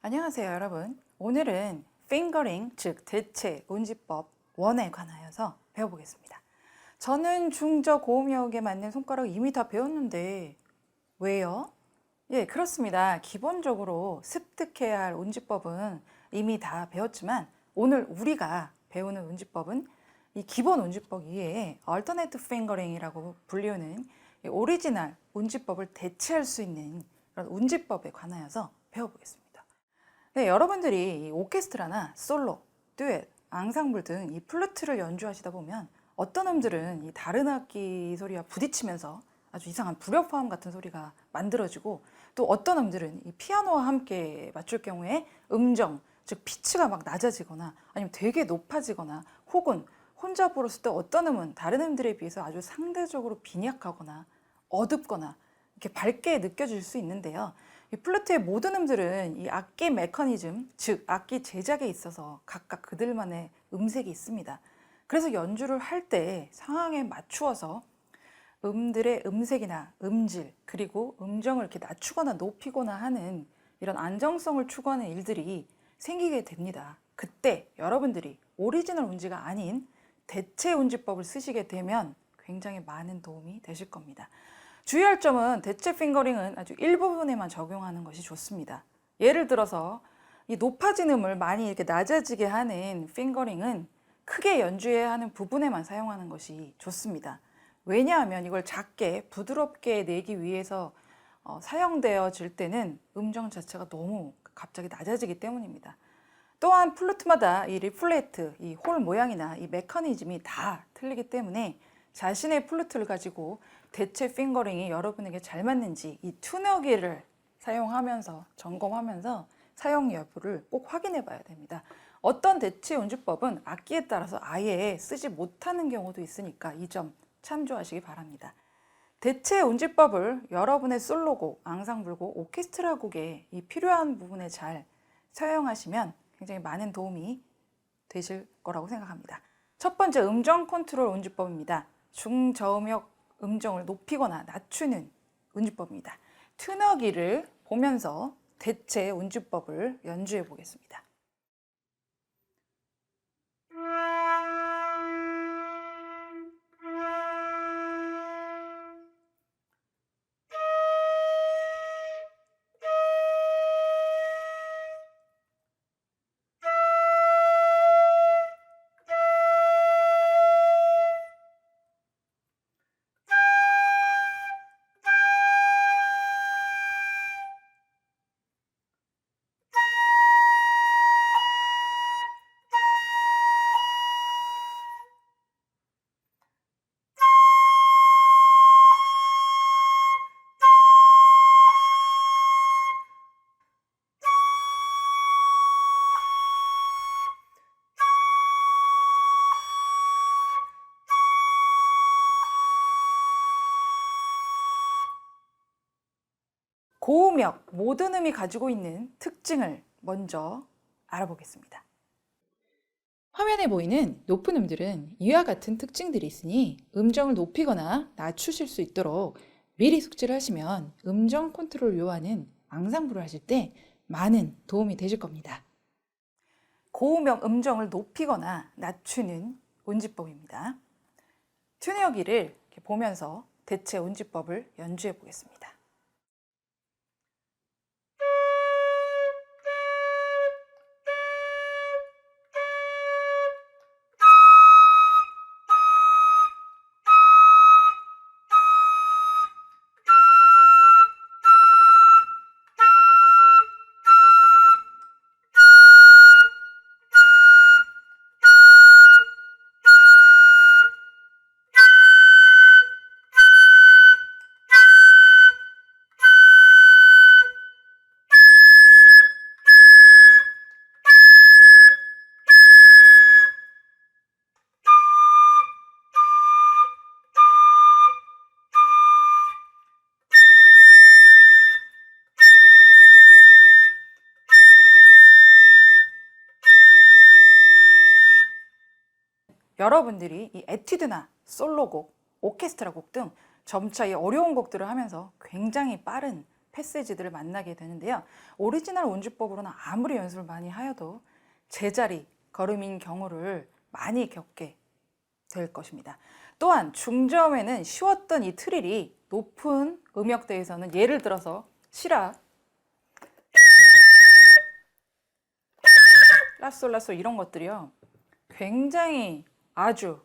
안녕하세요, 여러분. 오늘은 핑거링, 즉 대체 운지법 원에 관하여서 배워보겠습니다. 저는 중저 고음역에 맞는 손가락 이미 다 배웠는데 왜요? 예, 그렇습니다. 기본적으로 습득해야 할 운지법은 이미 다 배웠지만 오늘 우리가 배우는 운지법은 이 기본 운지법 이외에 얼터네이트 핑거링이라고 불리우는 이 오리지널 운지법을 대체할 수 있는 그런 운지법에 관하여서 배워보겠습니다. 네, 여러분들이 이 오케스트라나 솔로, 듀엣, 앙상블 등 이 플루트를 연주하시다 보면 어떤 음들은 이 다른 악기 소리와 부딪히면서 아주 이상한 불협화음 같은 소리가 만들어지고 또 어떤 음들은 이 피아노와 함께 맞출 경우에 음정, 즉 피치가 막 낮아지거나 아니면 되게 높아지거나 혹은 혼자 불었을 때 어떤 음은 다른 음들에 비해서 아주 상대적으로 빈약하거나 어둡거나 이렇게 밝게 느껴질 수 있는데요. 이 플루트의 모든 음들은 이 악기 메커니즘, 즉 악기 제작에 있어서 각각 그들만의 음색이 있습니다. 그래서 연주를 할 때 상황에 맞추어서 음들의 음색이나 음질, 그리고 음정을 이렇게 낮추거나 높이거나 하는 이런 안정성을 추구하는 일들이 생기게 됩니다. 그때 여러분들이 오리지널 운지가 아닌 대체 운지법을 쓰시게 되면 굉장히 많은 도움이 되실 겁니다. 주의할 점은 대체 핑거링은 아주 일부분에만 적용하는 것이 좋습니다. 예를 들어서 이 높아진 음을 많이 이렇게 낮아지게 하는 핑거링은 크게 연주해야 하는 부분에만 사용하는 것이 좋습니다. 왜냐하면 이걸 작게 부드럽게 내기 위해서 어, 사용되어질 때는 음정 자체가 너무 갑자기 낮아지기 때문입니다. 또한 플루트마다 이 리플레이트, 이 홀 모양이나 이 메커니즘이 다 틀리기 때문에 자신의 플루트를 가지고 대체 핑거링이 여러분에게 잘 맞는지 이 튜너기를 사용하면서 점검하면서 사용 여부를 꼭 확인해 봐야 됩니다. 어떤 대체 연주법은 악기에 따라서 아예 쓰지 못하는 경우도 있으니까 이 점 참조하시기 바랍니다. 대체 운지법을 여러분의 솔로곡, 앙상블곡, 오케스트라 곡에 이 필요한 부분에 잘 사용하시면 굉장히 많은 도움이 되실 거라고 생각합니다. 첫 번째 음정 컨트롤 운지법입니다. 중저음역 음정을 높이거나 낮추는 운지법입니다. 튜너기를 보면서 대체 운지법을 연주해 보겠습니다. 고음역 모든 음이 가지고 있는 특징을 먼저 알아보겠습니다. 화면에 보이는 높은 음들은 이와 같은 특징들이 있으니 음정을 높이거나 낮추실 수 있도록 미리 숙지를 하시면 음정 컨트롤 요하는 앙상블을 하실 때 많은 도움이 되실 겁니다. 고음역 음정을 높이거나 낮추는 운지법입니다. 이렇게 보면서 대체 운지법을 연주해 보겠습니다. 여러분들이 이 에튜드나 솔로곡, 오케스트라 곡 등 점차 이 어려운 곡들을 하면서 굉장히 빠른 패세지들을 만나게 되는데요. 오리지널 운지법으로는 아무리 연습을 많이 하여도 제자리 걸음인 경우를 많이 겪게 될 것입니다. 또한 중저음에는 쉬웠던 이 트릴이 높은 음역대에서는 예를 들어서 시라 라솔라솔 이런 것들이요. 굉장히 아주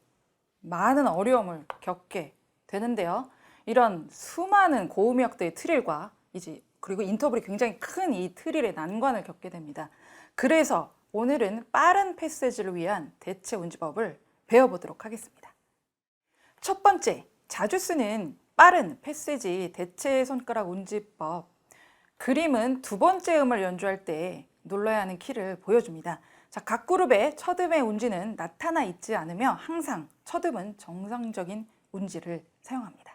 많은 어려움을 겪게 되는데요. 이런 수많은 고음역대의 트릴과 이제 그리고 인터벌이 굉장히 큰 이 트릴의 난관을 겪게 됩니다. 그래서 오늘은 빠른 패세지를 위한 대체 운지법을 배워보도록 하겠습니다. 첫 번째, 자주 쓰는 빠른 패세지 대체 손가락 운지법. 그림은 두 번째 음을 연주할 때 눌러야 하는 키를 보여줍니다. 자, 각 그룹의 첫 음의 운지는 나타나 있지 않으며 항상 첫 음은 정상적인 운지를 사용합니다.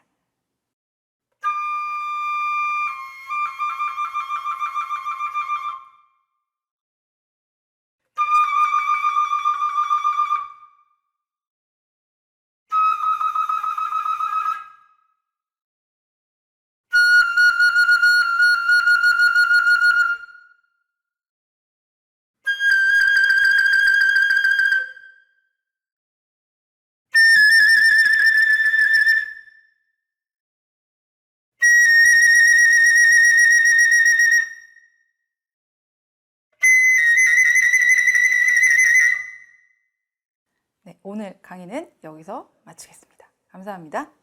오늘 강의는 여기서 마치겠습니다. 감사합니다.